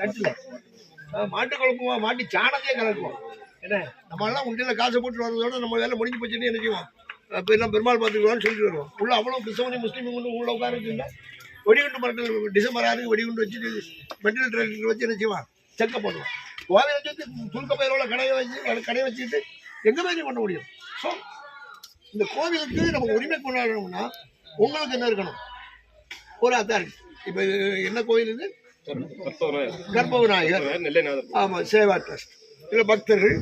நட்டுல. மாட்டு குழப்புவோம் மாட்டு சாணத்தையே கலக்குவோம். என்ன? நம்மளாம் உண்டியில் காசை போட்டு வர்றதோட நம்ம வேலை முடிஞ்சு போச்சுன்னு என்ன செய்வோம்? இப்போ எல்லாம் பெருமாள் பார்த்துக்குவோம்னு சொல்லிட்டு வருவோம். உள்ள அவ்வளோ கிறிஸ்தவனி முஸ்லீம் கொண்டு உள்ள உட்காந்துருந்தா வெடிகுண்டு மரத்தில் டிசம்பர் ஆறு வெடிகுண்டு வச்சுட்டு மெட்டல் வச்சு என்ன செய்வான் செக்கப் பண்ணுவோம் கோவை வச்சு துருக்க பயிரோட கடையை வச்சு கடையை வச்சுட்டு எங்கே போய் பண்ண முடியும். ஸோ இந்த கோவிலுக்கு நம்ம உரிமை கொண்டாடணும்னா உங்களுக்கு என்ன இருக்கணும்? ஒரு அத்தாரிட்டி இப்போ என்ன கோவில் இது? கர்ப்ப விநாயகர் ஆமாம் சேவா ட்ரஸ்ட். இல்லை பக்தர்கள்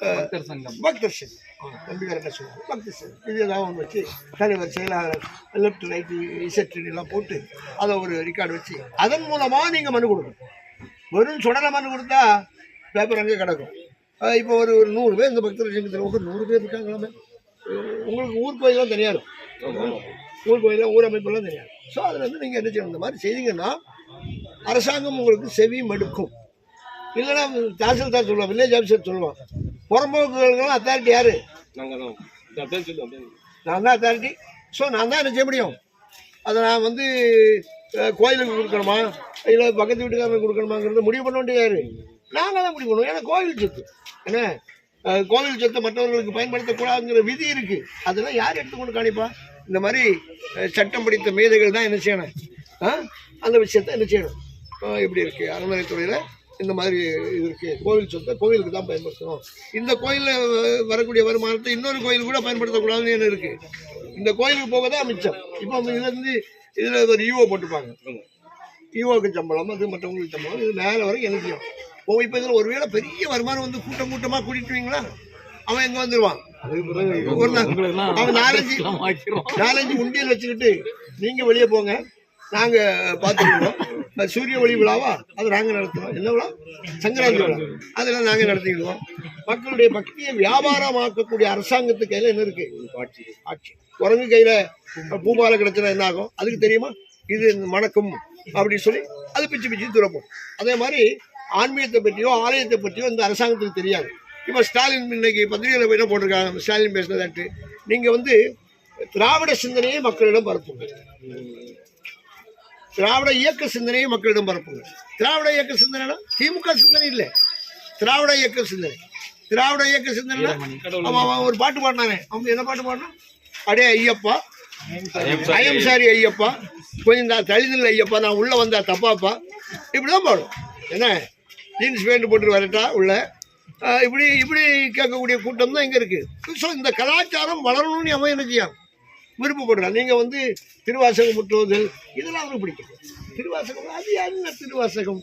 பக்தர் சங்கம். பக்தர் சங்கம். தம்பி கரெக்டாக சொல்லுவாங்க பக்தர் சங்கம். இது ஏதாவது ஒன்று வச்சு தலைவர் செயலாளர் லெஃப்ட் ரைட்டு இசட்ரின் எல்லாம் போட்டு அதை ஒரு ரெக்கார்டு வச்சு அதன் மூலமாக நீங்கள் மனு கொடுக்கணும். வெறும் சுடலை மனு கொடுத்தா பேப்பர் அங்கே கிடக்கும். இப்போ ஒரு ஒரு நூறு பேர் இந்த பக்தர் சங்கத்தில் ஒரு நூறு பேர் இருக்காங்களாமே. உங்களுக்கு ஊர் கோயிலாம் தெரியாது ஊர் கோயிலாம் ஊர் அமைப்பெல்லாம் தெரியாது ஸோ அதில் வந்து நீங்கள் என்ன செய்யணும்? இந்த மாதிரி செய்தீங்கன்னா அரசாங்கம் உங்களுக்கு செவி மடுக்கும் இல்லைன்னா தாசில்தார் சொல்லுவான் வில்லேஜ் ஆஃபீஸர் சொல்லுவான் புறம்போக்குகளுக்கெல்லாம் அத்தாரிட்டி யாரு? நான் தான் அத்தாரிட்டி ஸோ நான் தான் என்ன செய்ய முடியும்? அதை நான் வந்து கோயிலுக்கு கொடுக்கணுமா? இல்லை பக்கத்து வீட்டுக்காரனுக்கு கொடுக்கணுமாங்கிறத முடிவு பண்ண வேண்டிய யாரு? நாங்கள் தான் முடிவு பண்ணுவோம். ஏன்னா கோவில் சொத்து. என்ன? கோவில் சொத்தை மற்றவர்களுக்கு பயன்படுத்தக்கூடாதுங்கிற விதி இருக்கு. அதெல்லாம் யார் எடுத்துக்கொண்டு காணிப்பா? இந்த மாதிரி சட்டம் படித்த மேதைகள் தான் என்ன செய்யணும்? ஆ? அந்த விஷயத்தை என்ன செய்யணும்? ஆ, இப்படி இருக்கு? அறநிலைத்துறையில் இந்த மாதிரி இது இருக்கு. கோவில் சொத்தை கோவிலுக்கு தான் பயன்படுத்தணும். இந்த கோயிலில் வரக்கூடிய வருமானத்தை இன்னொரு கோயில் கூட பயன்படுத்தக்கூடாதுன்னு என்ன இருக்கு? இந்த கோயிலுக்கு போக தான் மிச்சம். இப்போ இதுல இருந்து இதில் ஒரு ஈவோ போட்டுப்பாங்க. ஈவோக்கு சம்பளம் அது மற்றவங்களுக்கு சம்பளம் இது மேலே வரைக்கும் எனக்கு ஓ இப்போ இதில் ஒருவேளை பெரிய வருமானம் வந்து கூட்டம் கூட்டமாக கூட்டிட்டுவீங்களா அவன் எங்கே வந்துடுவான் ஒரு நாள். அவன் நாலஞ்சு நாலஞ்சு உண்டியல் வச்சுக்கிட்டு நீங்கள் வெளியே போங்க. நாங்கள் பார்த்துக்கிடுவோம் சூரிய ஒளி விழாவா? அது நாங்கள் நடத்துவோம் என்ன விழா? சங்கராந்தி விழா. அதெல்லாம் நாங்கள் நடத்திக்கிடுவோம். மக்களுடைய பக்தியை வியாபாரமாக்கக்கூடிய அரசாங்கத்து கையில் என்ன இருக்கு? ஆட்சி. ஆட்சி. குரங்கு கையில் பூமாலை கிடச்சினா என்ன ஆகும்? அதுக்கு தெரியுமா? இது மணக்கும் அப்படின்னு சொல்லி அது பிச்சு பிச்சு துறப்போம். அதே மாதிரி ஆன்மீகத்தை பற்றியோ ஆலயத்தை பற்றியோ இந்த அரசாங்கத்துக்கு தெரியாது. இப்போ ஸ்டாலின் இன்னைக்கு பத்திரிகையில் என்ன போட்டிருக்காங்க? ஸ்டாலின் பேசினதாட்டு நீங்கள் வந்து திராவிட சிந்தனையை மக்களிடம் பரப்புங்க. திராவிட இயக்க சிந்தனையை மக்களிடம் பரப்புங்க திராவிட இயக்க சிந்தனைனா திமுக சிந்தனை இல்லை. திராவிட இயக்க சிந்தனை. திராவிட இயக்க சிந்தனை அவன் அவன் ஒரு பாட்டு பாடினானே. அவன் என்ன பாட்டு பாடினான் அடே ஐயப்பா. ஐயம் சாரி ஐயப்பா. கொஞ்சம் தான் தழுதில் ஐயப்பா. நான் உள்ளே வந்தா தப்பாப்பா. இப்படி தான் பாடும். என்ன? ஜீன்ஸ் பேண்ட் போட்டு வரட்டா உள்ள? இப்படி இப்படி கேட்கக்கூடிய கூட்டம் தான் இங்கே இருக்குது ஸோ இந்த கலாச்சாரம் வளரணும்னு அவன் என்ன செய்யான் விருப்பப்படுறான் நீங்கள் வந்து திருவாசகம் முற்றுவதல் இதெல்லாம் அவனுக்கு பிடிக்கும். திருவாசகம் அது என்ன திருவாசகம்?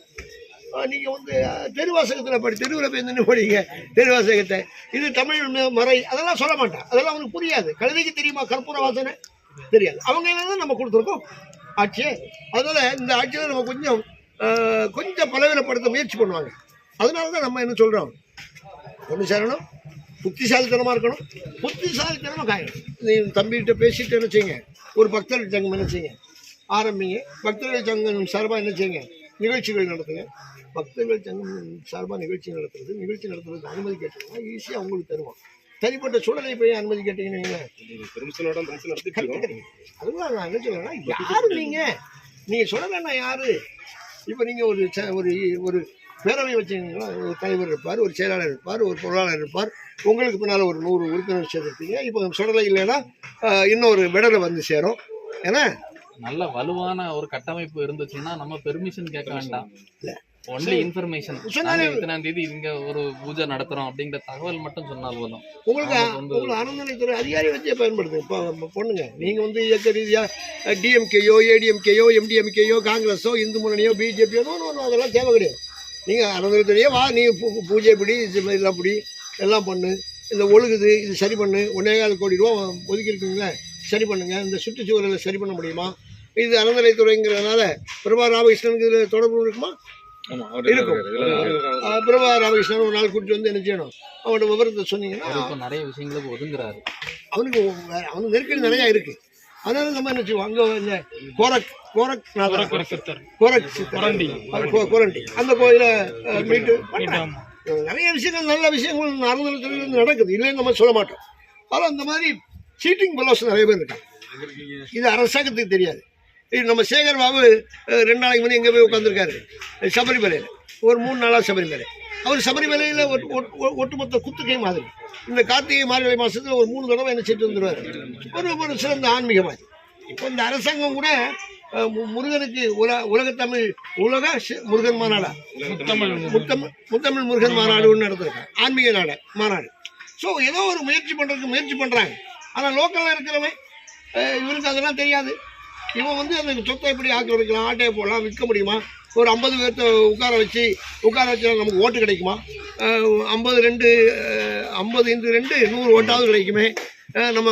நீங்கள் வந்து தெருவாசகத்தில் படி தெருவில் போய் நின்று படிங்க தெருவாசகத்தை. இது தமிழ் மறை அதெல்லாம் சொல்ல மாட்டான். அதெல்லாம் அவனுக்கு புரியாது. கழுதைக்கு தெரியுமா கற்பூர வாசனை? தெரியாது. அவங்க தான் நம்ம கொடுத்துருக்கோம்? ஆட்சியே. அதனால் இந்த ஆட்சியில் நம்ம கொஞ்சம் கொஞ்சம் பலவீனப்படுத்த முயற்சி பண்ணுவாங்க. அதனால தான் நம்ம என்ன சொல்கிறோம் ஒன்று சேரணும். புத்திசாலித்தனமாக இருக்கணும். புத்திசாலித்தனமாக காயணும் நீ தம்பிகிட்ட பேசிட்டு என்ன செய்யுங்க? ஒரு பக்தர்கள் சங்கம் என்ன செய்யுங்க? ஆரம்பிங்க. பக்தர்கள் சங்கம் சார்பாக என்ன செய்யுங்க? நிகழ்ச்சிகள் நடத்துங்க. பக்தர்கள் சங்கம் சார்பாக நிகழ்ச்சி நடத்துறது. நிகழ்ச்சி நடத்துறதுக்கு அனுமதி கேட்டீங்கன்னா ஈஸியாக உங்களுக்கு தருவோம் தனிப்பட்ட சூழலை போய் அனுமதி கேட்டீங்கன்னு வைங்களேன், அதுதான் நான் என்ன சொல்றேன்னா யாரு நீங்கள் நீங்கள் சொல்ல யாரு? இப்போ நீங்கள் ஒரு ச- ஒரு ஒரு பேரவை வச்சீங்கன்னா ஒரு தலைவர் இருப்பார் ஒரு செயலாளர் இருப்பார் ஒரு பொருளாளர் இருப்பார். உங்களுக்கு பின்னால் ஒரு நூறு உறுப்பினர் சேர்த்துருப்பீங்க இப்போ சுடலை இல்லைன்னா இன்னொரு விடலை வந்து சேரும். ஏன்னா நல்ல வலுவான ஒரு கட்டமைப்பு இருந்துச்சுன்னா நம்ம பெர்மிஷன் கேட்க வேண்டாம். ஒன்லி இன்ஃபர்மேஷன் சொன்னாலே- இத்தனாம் தேதி இங்க ஒரு பூஜை நடத்துறோம் அப்படிங்கிற தகவல் மட்டும் சொன்னா போதும். உங்களுக்கு உங்களுக்கு அறநிலைத்துறை அதிகாரி வச்சே பயன்படுத்துங்க இப்போ பொண்ணுங்க நீங்கள் வந்து இயக்க ரீதியாக டிஎம்கேயோ ஏடிஎம்கேயோ எம்டிஎம்கேயோ காங்கிரஸோ இந்து முன்னணியோ பிஜேபியோ அதெல்லாம் தேவை கிடையாது. நீங்கள் அறநிலைத்துறையே வா நீ பூ- பூஜை பிடி இது மாதிரி எல்லாம் பிடி எல்லாம் பண்ணு. இந்த ஒழுகுது இது சரி பண்ணு. ஒன்றே கால் கோடி ரூபா ஒதுக்கியிருக்கீங்களே சரி பண்ணுங்க. இந்த சுற்றுச்சூழலை சரி பண்ண முடியுமா? இது அறநிலைத்துறைங்கிறதுனால பிரபா ராமகிருஷ்ணனுக்கு இதில் தொடர்பு இருக்குமா? இருக்கும். பிரபா ராமகிருஷ்ணன் ஒரு நாள் கூட்டிட்டு வந்து என்ன செய்யணும்? அவனோட விவரத்தை சொன்னீங்கன்னா நிறைய விஷயங்களுக்கு ஒதுங்குறாரு. அவனுக்கு அவனுக்கு நெருக்கடி நிறையா இருக்கு. அதனால நம்ம என்ன செய்வோம்? அங்கே இந்த கோரக் கோரக் கோரக் கோரண்டி. அந்த கோயிலை மீட்டு. நிறைய விஷயங்கள் நல்ல விஷயங்கள் அறநிலையத்தில் நடக்குது. இல்லைன்னு நம்ம சொல்ல மாட்டோம். ஆனால் அந்த மாதிரி சீட்டிங் பலோஸ் நிறைய பேர் இருக்காங்க. இது அரசாங்கத்துக்கு தெரியாது. இது நம்ம சேகர் பாபு ரெண்டு நாளைக்கு முன்னாடி எங்கே போய் உட்காந்துருக்காரு சபரிமலையில். ஒரு மூணு நாளாக சபரிமலை. அவர் சபரிமலையில் ஒட்டு- ஒட்டுமொத்த குத்துக்கை மாதிரி. இந்த கார்த்திகை மார்கழி மாதத்தில் ஒரு மூணு தடவை என்ன செஞ்சு வந்துடுவார் ஒரு ஒரு சிறந்த ஆன்மீகவாதி இப்போ இந்த அரசாங்கம் கூட முருகனுக்கு உல உலகத்தமிழ் உலக முருகன் மாநாடா? முத்தமிழ் முத்தமிழ் முத்தமிழ் முருகன் மாநாடு ஒன்று நடந்திருக்காங்க ஆன்மீக நாடு மாநாடு. ஸோ ஏதோ ஒரு முயற்சி பண்ணுறதுக்கு முயற்சி பண்ணுறாங்க ஆனால் லோக்கலில் இருக்கிறவன் இவருக்கு அதெல்லாம் தெரியாது. இவன் வந்து அந்த சொத்தை எப்படி ஆக்கிரமிக்கலாம் ஆட்டையை போடலாம் விற்க முடியுமா? ஒரு ஐம்பது பேர்த்த உட்கார வச்சு உட்கார வச்சு நமக்கு ஓட்டு கிடைக்குமா? ஐம்பது ரெண்டு ஐம்பது இந்து ரெண்டு நூறு ஓட்டாவது கிடைக்குமே. நம்ம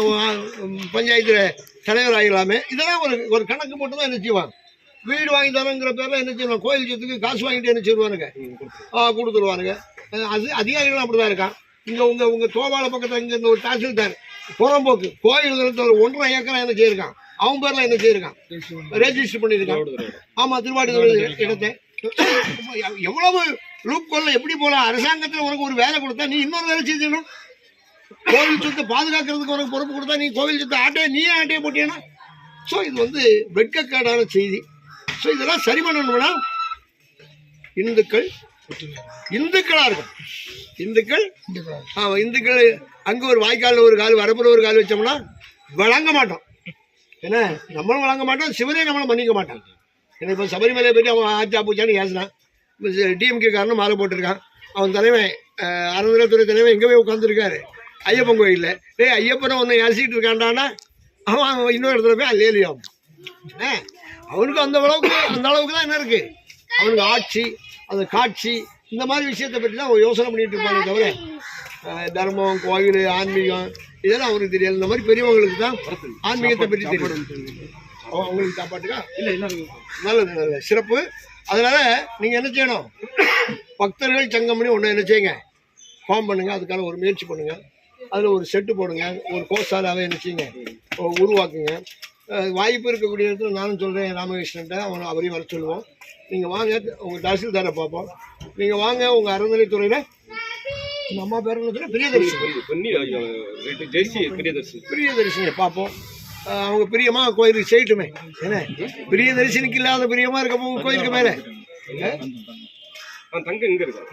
பஞ்சாயத்தில் தலைவர் ஆகிடலாமே. இதெல்லாம் ஒரு ஒரு கணக்கு மட்டும்தான் என்ன செய்வாங்க. வீடு வாங்கி தரோங்கிற பேரில் என்ன செய்வாங்க? கோயில் சொத்துக்கு காசு வாங்கிட்டு என்ன செய்வானுங்க? கொடுத்துருவானுங்க. அது அதிகாரிகளும் அப்படி தான் இருக்கான். இங்கே உங்கள் உங்கள் தோவால பக்கத்தில் இங்கே இந்த ஒரு தாசில்தார் புறம்போக்கு கோயில் ஒரு ஒன்றரை ஏக்கரை என்ன செய்யிருக்கான்? அவன் பேரில் என்ன செய்யிருக்கான் ரெஜிஸ்டர் பண்ணியிருக்கான். ஆமாம் திருவாடுதுறை இடத்தை. எவ்- எவ்வளவு லூப் கொள்ள எப்படி போகலாம் அரசாங்கத்தில் உனக்கு ஒரு வேலை கொடுத்தா நீ இன்னொரு வேலை செஞ்சிடணும் கோவில் சொத்தை பாதுகாக்கிறதுக்கு உனக்கு பொறுப்பு கொடுத்தா நீ கோவில் சொத்தை ஆட்டையை நீயே ஆட்டையை போட்டியனா? ஸோ இது வந்து வெட்கக்கேடான செய்தி. ஸோ இதெல்லாம் சரி பண்ணணும்னா இந்துக்கள் இந்துக்களா இருக்கும் இந்துக்கள்? இந்துக்கள் அங்க ஒரு வாய்க்கால்ல ஒரு கால் வரப்புல ஒரு கால் வச்சோம்னா வழங்க மாட்டோம். என்ன? நம்மளும் வழங்க மாட்டோம் சிவனே நம்மளை மன்னிக்க மாட்டான். ஏன்னா இப்போ சபரிமலையை போயிட்டு அவன் ஆச்சா பூச்சான்னு ஏசினான். டிஎம்கே காரணம் மாலை போட்டிருக்கான். அவன் தலைவன் அஹ், அறநிலையத்துறை தலைவன் எங்கே போய் உட்காந்துருக்காரு ஐயப்பன் கோயிலில். டேய் ஐயப்பனை ஒன்று ஏசிட்டு இருக்கான்டானா அவன் இன்னொரு இடத்துல போய் அல்லேலியாம் ஏ அவனுக்கு அந்த அளவுக்கு அந்த அளவுக்கு தான் என்ன இருக்குது அவனுக்கு ஆட்சி அந்த காட்சி இந்த மாதிரி விஷயத்தை பற்றி தான் அவன் யோசனை பண்ணிகிட்டு இருப்பானே தவிர தர்மம் கோயில் ஆன்மீகம் இதெல்லாம் அவருக்கு தெரியாது. இந்த மாதிரி பெரியவங்களுக்கு தான் ஆன்மீகத்தை பற்றி தெரியும். அவ- அவங்களுக்கு சாப்பாட்டுக்கா? இல்ல இல்ல. நல்லது நல்லது. சிறப்பு. அதனால நீங்க என்ன செய்யணும்? பக்தர்கள் சங்கம்னு ஒன்று என்ன செய்யுங்க? ஃபார்ம் பண்ணுங்க. அதுக்கான ஒரு முயற்சி பண்ணுங்க. அதில் ஒரு செட்டு போடுங்க. ஒரு கோசாலாவே என்ன செய்யுங்க? உருவாக்குங்க. வாய்ப்பு இருக்கக்கூடிய இடத்துல நானும் சொல்கிறேன் ராமகிருஷ்ணன்ட்ட. அவனை அவரையும் வர சொல்லுவோம். நீங்கள் வாங்க. உங்கள் தாசில்தாரை பார்ப்போம். நீங்கள் வாங்க. உங்கள் அறநிலைத்துறையில் உங்கள் அம்மா பேர் என்ன சொன்னா? பிரியதர்ஷி பண்ணி ஜெயிச்சு பிரியதர்சி பிரியதரிசனியை பார்ப்போம். அவங்க பிரியமா கோயிலுக்கு செய்யட்டுமே. என்ன? பிரியதரிசனிக்கு இல்லாத பிரியமா இருக்க கோயிலுக்கு மேலே. தங்க இங்க இருக்கு?